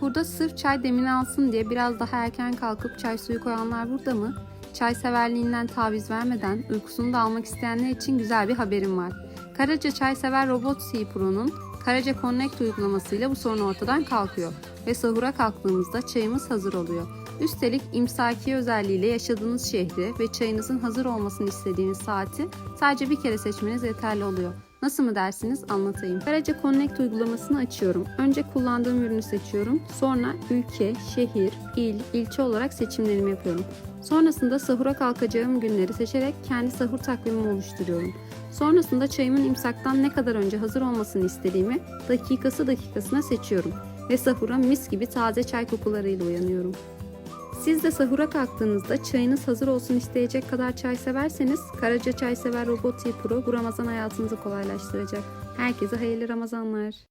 Burada sırf çay demini alsın diye biraz daha erken kalkıp çay suyu koyanlar burada mı? Çay severliğinden taviz vermeden uykusunu da almak isteyenler için güzel bir haberim var. Karaca Çay Sever Robot C Pro'nun Karaca Connect uygulamasıyla bu sorun ortadan kalkıyor ve sahura kalktığımızda çayımız hazır oluyor. Üstelik imsaki özelliğiyle yaşadığınız şehri ve çayınızın hazır olmasını istediğiniz saati sadece bir kere seçmeniz yeterli oluyor. Nasıl mı dersiniz anlatayım. Karaca Connect uygulamasını açıyorum. Önce kullandığım ürünü seçiyorum. Sonra ülke, şehir, il, ilçe olarak seçimlerimi yapıyorum. Sonrasında sahura kalkacağım günleri seçerek kendi sahur takvimimi oluşturuyorum. Sonrasında çayımın imsaktan ne kadar önce hazır olmasını istediğimi dakikası dakikasına seçiyorum ve sahura mis gibi taze çay kokularıyla uyanıyorum. Siz de sahura kalktığınızda çayınız hazır olsun isteyecek kadar çay severseniz Karaca Çay Sever Robot Pro bu Ramazan hayatınızı kolaylaştıracak. Herkese hayırlı Ramazanlar.